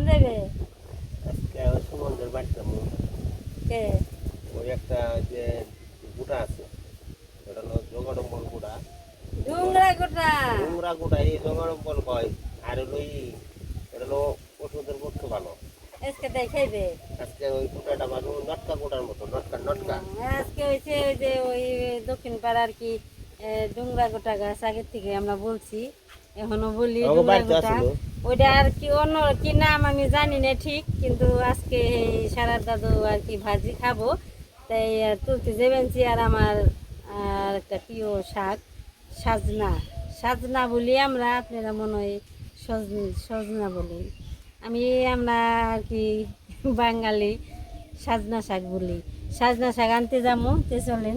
কোন যাবে আজকে ওই সুমনদের বাড়িতে। কে? ওই একটা যে গুড়া আছে ওটা হলো জগাডম্বল গুড়া। ডুংরা গোটা নোংরা গুড়া এই জগাডম্বল কয় আর হলো এটা হলো ওষুধের পক্ষে ভালো। আজকে তাই খাইবে আজকে ওই গুড়াটা ভালো নটকা গুড়ার মতো নটকা নটকা। আজকে হয়েছে ওই যে ওই দক্ষিণ পাড়ার কি ডুংরা গোটা গাছ আগের থেকে আমরা বলছি। এখনও বলি ওইটা আর কি অন্য কি নাম আমি জানি না ঠিক কিন্তু আজকে এই সারার দাদু আর কি ভাজি খাব। তাই তুলতে যাবেনছি আর আমার আর একটা প্রিয় শাক সাজনা। সাজনা বলি আমরা আপনারা মনে হয় সজ- সজনা বলি আমি আমরা আর কি বাঙালি সাজনা শাক বলি। সাজনা শাক আনতে যাব তে চলেন।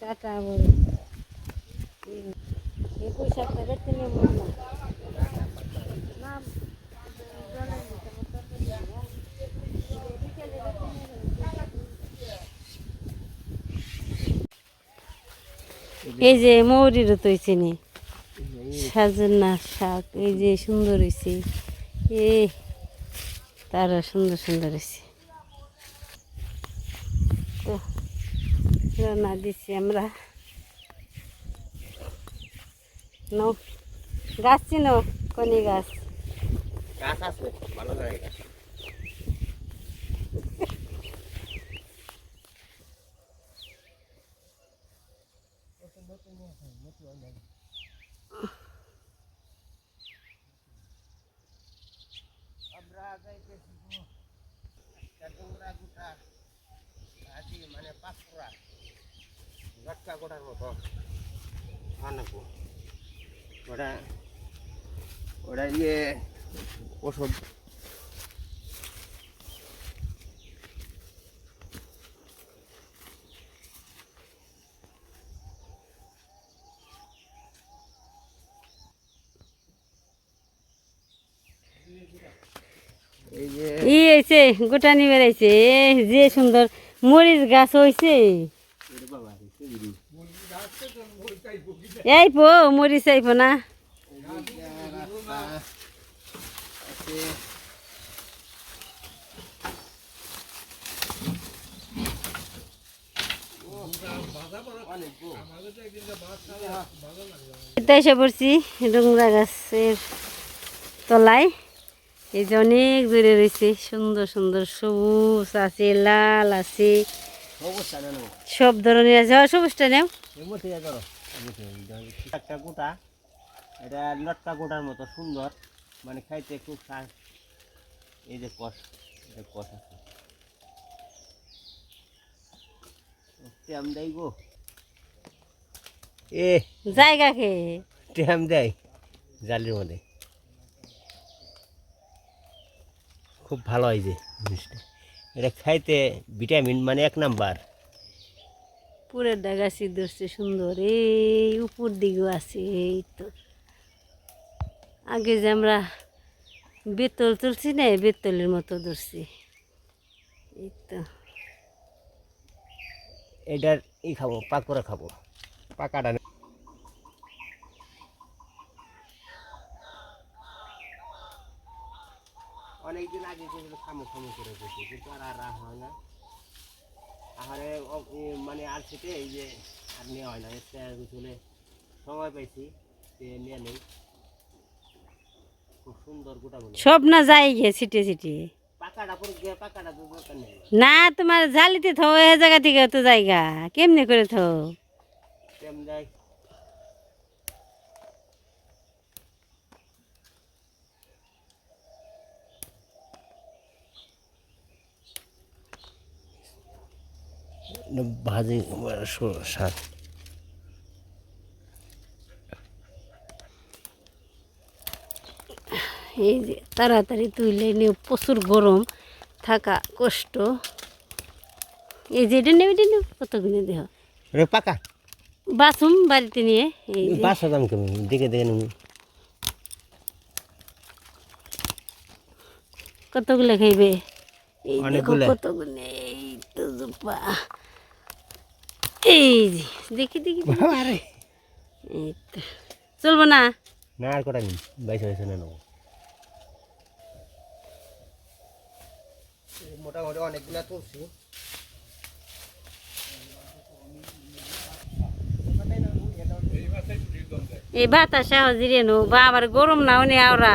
ডাটা বলি। এই যে মৌরির তো চিনি সাজনা শাক, এই যে সুন্দর হয়েছে এ তারা সুন্দর সুন্দর হয়েছে রান্না দিচ্ছি আমরা নো গাছ চিনো কনি গাছ গাছ আছে ভালো লাগে গাছ আমরা যাইতেছি গো। একটা ডোংরা গুটা আজি মানে পাঁচপুরা লটকা গোটার মতো। আনাকো ওটা ওটা ইয়ে ওষুধ। গোটা বেড়াইছে যে সুন্দর মরিচ গাছ হয়েছে এই পো মরিচ আইব না? এসে পড়ছি ডুংরা গাছের তলায়। এই যে অনেক দূরে রয়েছে সুন্দর সুন্দর সবুজ আছে লাল আছে। সব ধরনের আছে। হ্যাঁ, সবুজটা নেও। একটা গোটা এটা লটকা গোটার মতো সুন্দর। মানে খাইতে খুব স্বাদ। এই যে কষ এটা কষ আছে। ট্যাম দেয় গো। এ জায়গা ট্যাম দেয় জালির মধ্যে। খুব ভালো হয় যে জিনিসটা। এটা খাইতে ভিটামিন মানে এক নাম্বার। পুরের ডাগাছি ধরছে সুন্দর। এই উপর দিকেও আছে, এই তো। আগে যে আমরা বেতল তুলছি না বেতলের মতো ধরছি। এই তো। এটার ই খাব, পাকোড়া খাব। পাকাটা অনেকদিন আগে খামো খামো করে বসি কিন্তু আর আর হয় না। আহারে মানে আর সেটে এই যে আর নেওয়া হয় না। এসে সময় পাইছি যে নিয়ে নেই। খুব সুন্দর সব না যাই গিয়ে ছিটে নেই। না তোমার জালিতে থো এ জায়গা থেকে তো জায়গা। কেমনে করে থো কেমন ভাজি শাক। এই যে তাড়াতাড়ি তুইলে নিয়ে প্রচুর গরম থাকা কষ্ট। এই যে এটা নেবে এটা নেবে কতগুলো দেহ? পাকা। বাসুম বাড়িতে নিয়ে এই বাস দাম কেমন? দেখে দেখে নেব কতগুলো খাইবে? এই কতগুলো এই তো জোপা এই যে দেখি দেখি। আরে চলবো না? না আর কটা নিন বাইশ বাইশ না নেব। মোটামুটি অনেকগুলো তুলছি। এই বাতাসা হজিরে নো বা আবার গরম না উনি আওরা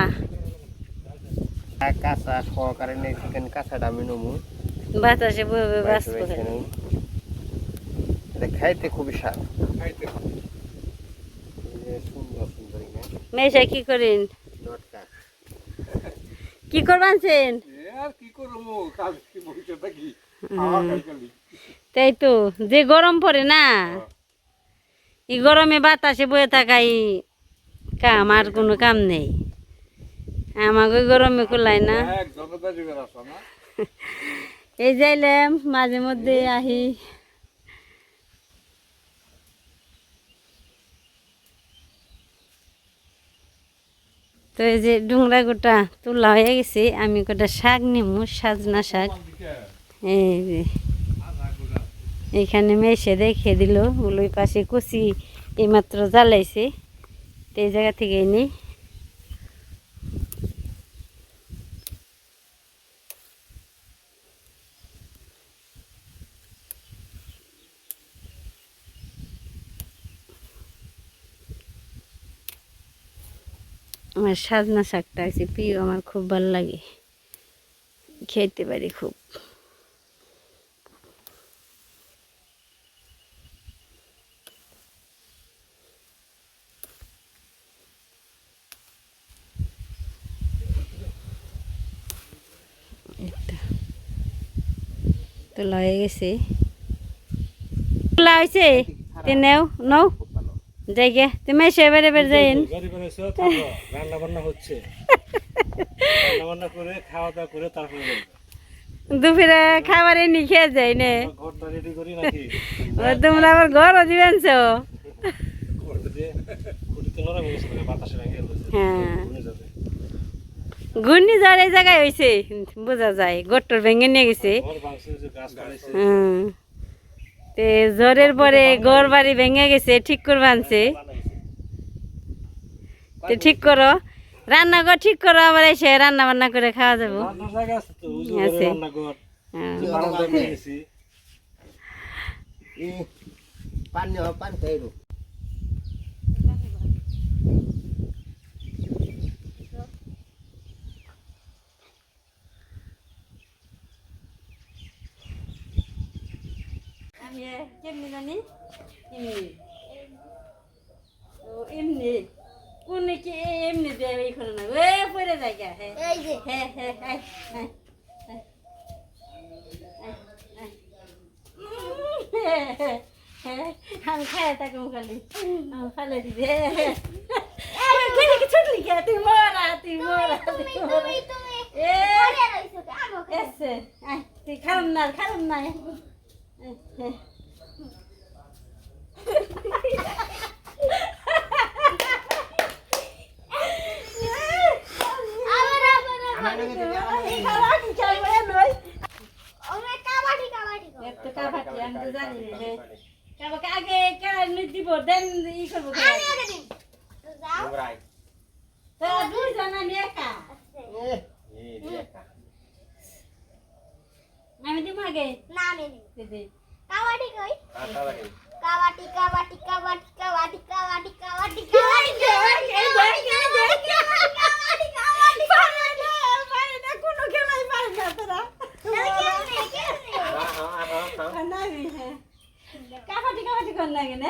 কাঁচা সহকারে নেই চিকেন কাঁচাটা আমি নেব। বাতাসে বাস করে মানে খাইতে খুবই স্বাদ। মেশা কি করেন? কি সেন তাই তো যে গরম পড়ে না এই গরমে বাতাসে বয়ে থাকাই কাম আর কোনো কাম নেই। আমাকে গরমে কুলাই না? এই যাইলাম মাঝে মধ্যে আহি তো এই যে ডুংরা গোটা তোলা হয়ে গেছে, আমি গোটা শাক নিমু, সাজনা শাক। এই যে এইখানে মেশে দেখে দিল, ওই পাশে কুচি এইমাত্র জ্বালাইছে। তো এই জায়গা থেকে নিই আমার সাজনা শাকটা আছে, প্রিয়, আমার খুব ভালো লাগে। খেতে পারি খুব। তোলা হয়ে গেছে। তোলা হয়েছে? তে নেও, নও। দেখে তুমি এসে এবার এবার যাইন রান্না বান্না হচ্ছে। দুপুরে খাবারে নি খেয়ে যাই নে। তোমরা আবার ঘর দিবেন হ্যাঁ। ঘূর্ণি ঝড় এই জায়গায় হয়েছে বোঝা যায় গোটর ভেঙে নিয়ে গেছে। তে ঝড়ের পরে ঘর বাড়ি ভেঙে গেছে ঠিক করব আনছে। তো ঠিক করো রান্নাঘর ঠিক করো আবার এসে রান্না বান্না করে খাওয়া যাব। আছে। হ্যাঁ। নিয়েছি পান পান আমি কেমনি জানি এমনি ও এমনি কোন কি এমনি দেয় এইখানে না ওই হ্যাঁ হ্যাঁ হ্যাঁ হ্যাঁ হ্যাঁ আমি খাই থাকুন খালি আমি খালে দিবে ছুটলি কে তুই মরা তুই মরা তুই মরা তুই খারাপ না খারাপ না একটু কাবাটি আমি তো জানি না হে কাবাকে আগে কেন দিব দেন ই করব তো দুইজন আমি একা আমি না আগে দিদি কাবাডি কই? কাবাডি। কাবাডি কাবাডি কাবাডি কাবাডি কাবাডি কাবাডি কাবাডি কাবাডি পারে না কোনো খেলাই পারে না তোরা। নামি হ্যাঁ কাবাটি কাবাটি কর লাগে না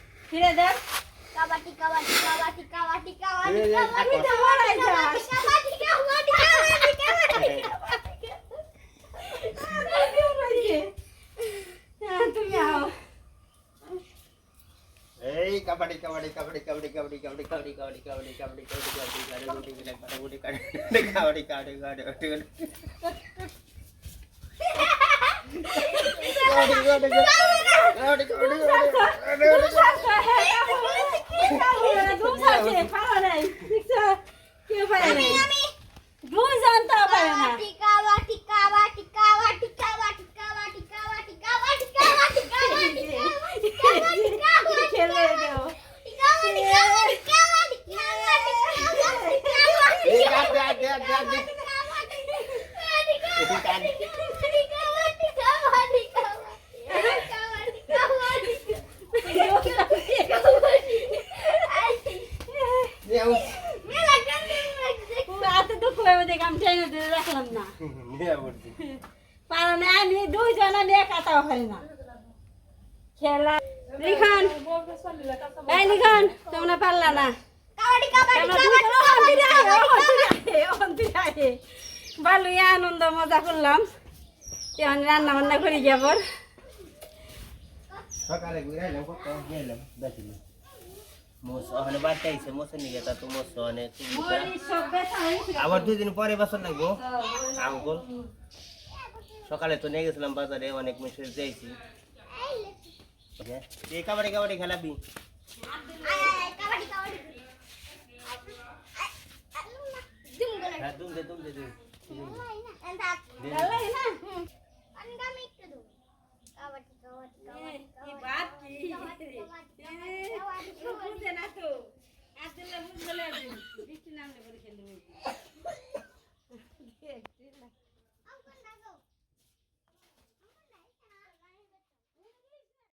ফিরে দেখ কাবাডি কাবাডি কাবাডি কাবাডি কাবাডি এই যে কাবাডি তো মরাই যা কাবাডি কাবাডি কাবাডি কাবাডি হ্যাঁ, তুমি আও এই কাবাডি কাবাডি কাবাডি কাবাডি কাবাডি কাবাডি কাবাডি কাবাডি কাবাডি কাবাডি কাবাডি কাবাডি কাবাডি কাবাডি কাবাডি কাবাডি কে পারে টিকা দেখ আমি ট্রেনে দিয়ে রাখলাম না। নিয়ে না আমি দুইজন নিয়ে পারি না। খেলা লিখন। এই লিখন তোমরা পারলা না। ইয়া আনন্দ মজা করলাম। এখন রান্না বান্না করি যাবর সকালে ঘুরে এলাম কত গেলাম দেখিলাম আবার দুই দিন পরে বছর লাগবো। আঙ্কুল সকালে তো নিয়ে গেছিলাম বাজারে অনেক মেসেজ দিয়েছি এই কাবাডি কাবাডি খেলাবি। হ্যাঁ দুম দে দুম দে দুম। না না তো আসলে বুঝলে বৃষ্টি নামলে পরে খেলতে